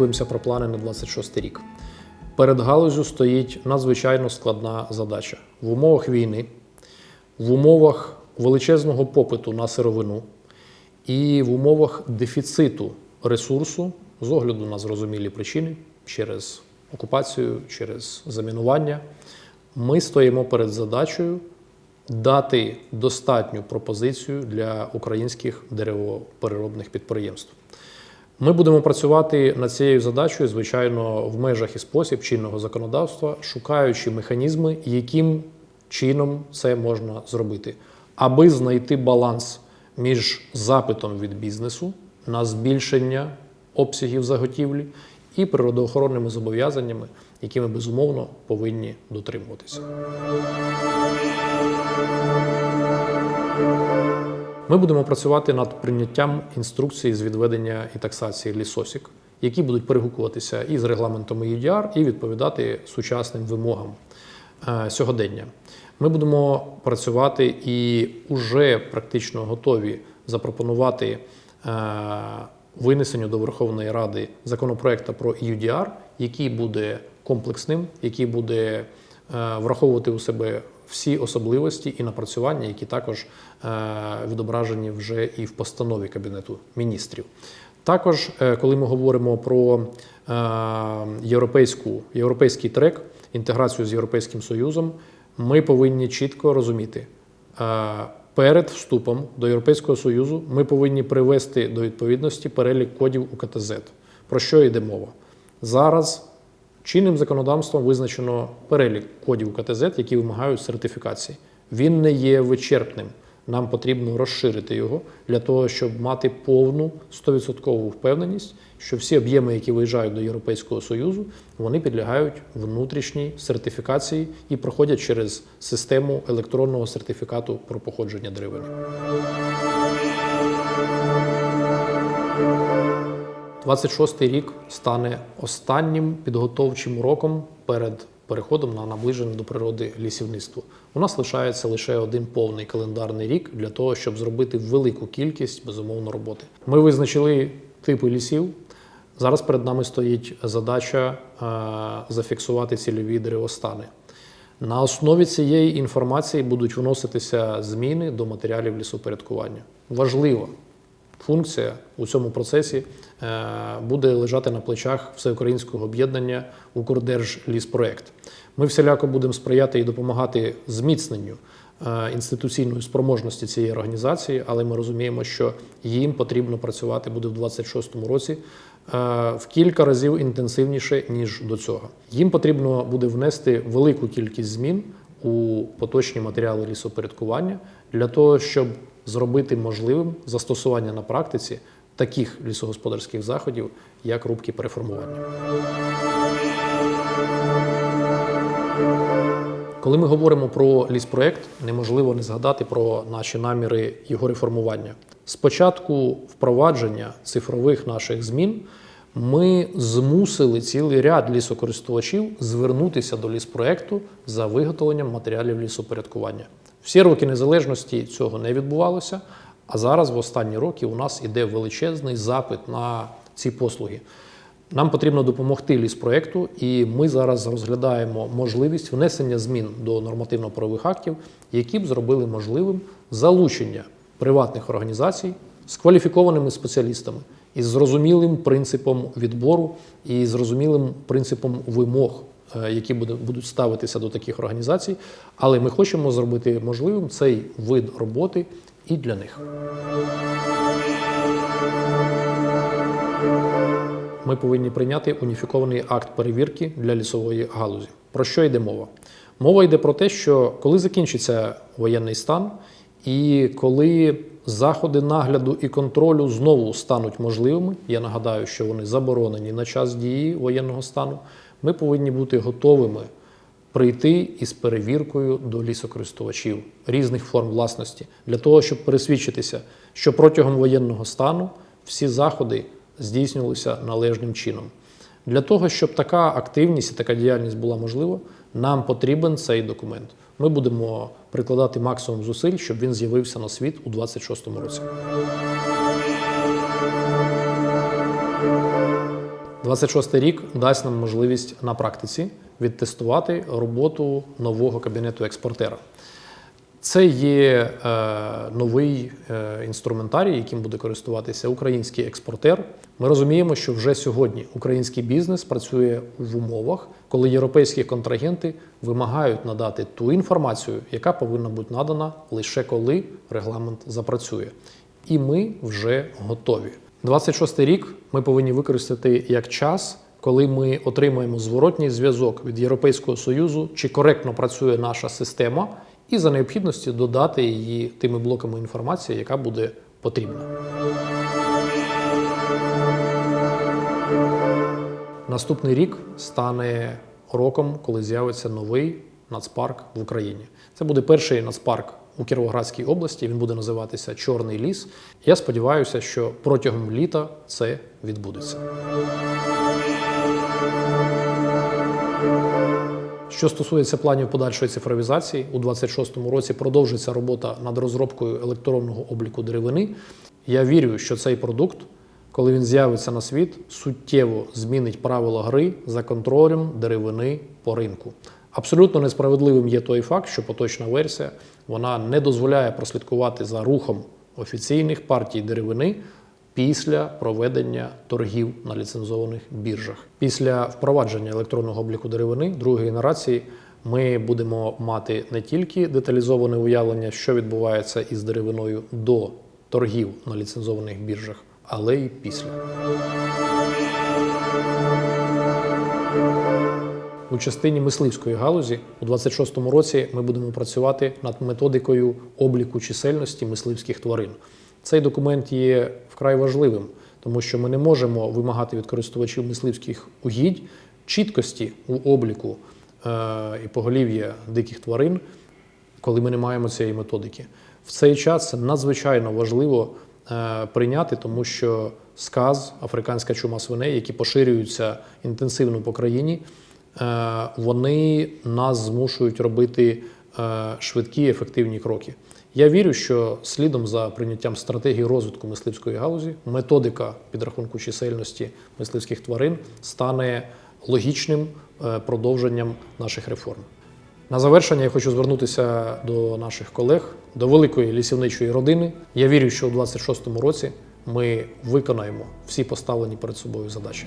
спілкуємося про плани на 26 рік. Перед галузю стоїть надзвичайно складна задача в умовах війни, в умовах величезного попиту на сировину і в умовах дефіциту ресурсу з огляду на зрозумілі причини через окупацію, через замінування. Ми стоїмо перед задачею дати достатню пропозицію для українських деревопереробних підприємств. Ми будемо працювати над цією задачею, звичайно, в межах і спосіб чинного законодавства, шукаючи механізми, яким чином це можна зробити, аби знайти баланс між запитом від бізнесу на збільшення обсягів заготівлі і природоохоронними зобов'язаннями, які ми безумовно повинні дотримуватися. Ми будемо працювати над прийняттям інструкцій з відведення і таксації лісосік, які будуть перегукуватися і з регламентами UDR, і відповідати сучасним вимогам е, сьогодення. Ми будемо працювати і вже практично готові запропонувати е, винесенню до Верховної Ради законопроекту про UDR, який буде комплексним, який буде е, враховувати у себе всі особливості і напрацювання, які також е, відображені вже і в постанові Кабінету міністрів. Також, е, коли ми говоримо про е, європейську, європейський трек, інтеграцію з Європейським Союзом, ми повинні чітко розуміти. Перед вступом до Європейського Союзу ми повинні привести до відповідності перелік кодів УКТЗ. Про що йде мова? Зараз чинним законодавством визначено перелік кодів УКТЗ, які вимагають сертифікації. Він не є вичерпним. Нам потрібно розширити його для того, щоб мати повну 100% впевненість, що всі об'єми, які виїжджають до Європейського Союзу, вони підлягають внутрішній сертифікації і проходять через систему електронного сертифікату про походження деревини. 26-й рік стане останнім підготовчим роком перед переходом на наближене до природи лісівництво. У нас лишається лише один повний календарний рік для того, щоб зробити велику кількість безумовно роботи. Ми визначили типи лісів. Зараз перед нами стоїть задача е, зафіксувати цільові деревостани. На основі цієї інформації будуть вноситися зміни до матеріалів лісопорядкування. Важливо, функція у цьому процесі е, буде лежати на плечах всеукраїнського об'єднання Укрдержліспроект. Ми всіляко будемо сприяти і допомагати зміцненню е, інституційної спроможності цієї організації, але ми розуміємо, що їм потрібно працювати буде в 2026 році е, в кілька разів інтенсивніше ніж до цього. Їм потрібно буде внести велику кількість змін у поточні матеріали лісопорядкування для того, щоб зробити можливим застосування на практиці таких лісогосподарських заходів, як рубки переформування. Коли ми говоримо про ліспроект, неможливо не згадати про наші наміри його реформування. Спочатку впровадження цифрових наших змін ми змусили цілий ряд лісокористувачів звернутися до ліспроекту за виготовленням матеріалів лісопорядкування. Всі роки незалежності цього не відбувалося, а зараз в останні роки у нас іде величезний запит на ці послуги. Нам потрібно допомогти ліспроекту, і ми зараз розглядаємо можливість внесення змін до нормативно-правових актів, які б зробили можливим залучення приватних організацій з кваліфікованими спеціалістами із зрозумілим принципом відбору і зрозумілим принципом вимог, які буде- будуть ставитися до таких організацій. Але ми хочемо зробити можливим цей вид роботи і для них. Ми повинні прийняти уніфікований акт перевірки для лісової галузі. Про що йде мова? Мова йде про те, що коли закінчиться воєнний стан, і коли заходи нагляду і контролю знову стануть можливими, я нагадаю, що вони заборонені на час дії воєнного стану, ми повинні бути готовими прийти із перевіркою до лісокористувачів різних форм власності для того, щоб пересвідчитися, що протягом воєнного стану всі заходи здійснювалися належним чином. Для того, щоб така активність і така діяльність була можлива, нам потрібен цей документ. Ми будемо прикладати максимум зусиль, щоб він з'явився на світ у 2026 році. 26 рік дасть нам можливість на практиці відтестувати роботу нового кабінету експортера. Це є е, новий е, інструментарій, яким буде користуватися український експортер. Ми розуміємо, що вже сьогодні український бізнес працює в умовах, коли європейські контрагенти вимагають надати ту інформацію, яка повинна бути надана лише коли регламент запрацює. І ми вже готові. 26 рік ми повинні використати як час, коли ми отримаємо зворотній зв'язок від Європейського союзу, чи коректно працює наша система, і за необхідності додати її тими блоками інформації, яка буде потрібна. Наступний рік стане роком, коли з'явиться новий нацпарк в Україні. Це буде перший нацпарк у Кіровоградській області. Він буде називатися Чорний ліс. Я сподіваюся, що протягом літа це відбудеться. Що стосується планів подальшої цифровізації, у 2026 році продовжиться робота над розробкою електронного обліку деревини. Я вірю, що цей продукт, коли він з'явиться на світ, суттєво змінить правила гри за контролем деревини по ринку. Абсолютно несправедливим є той факт, що поточна версія вона не дозволяє прослідкувати за рухом офіційних партій деревини після проведення торгів на ліцензованих біржах. Після впровадження електронного обліку деревини другої генерації ми будемо мати не тільки деталізоване уявлення, що відбувається із деревиною до торгів на ліцензованих біржах, але й після. У частині мисливської галузі у 26-му році ми будемо працювати над методикою обліку чисельності мисливських тварин. Цей документ є вкрай важливим, тому що ми не можемо вимагати від користувачів мисливських угідь чіткості у обліку е, і поголів'я диких тварин, коли ми не маємо цієї методики. В цей час надзвичайно важливо е, прийняти, тому що сказ, африканська чума свиней, які поширюються інтенсивно по країні, вони нас змушують робити е, швидкі ефективні кроки. Я вірю, що слідом за прийняттям стратегії розвитку мисливської галузі методика підрахунку чисельності мисливських тварин стане логічним е, продовженням наших реформ. На завершення я хочу звернутися до наших колег, до великої лісівничої родини. Я вірю, що у 2026 році ми виконаємо всі поставлені перед собою задачі.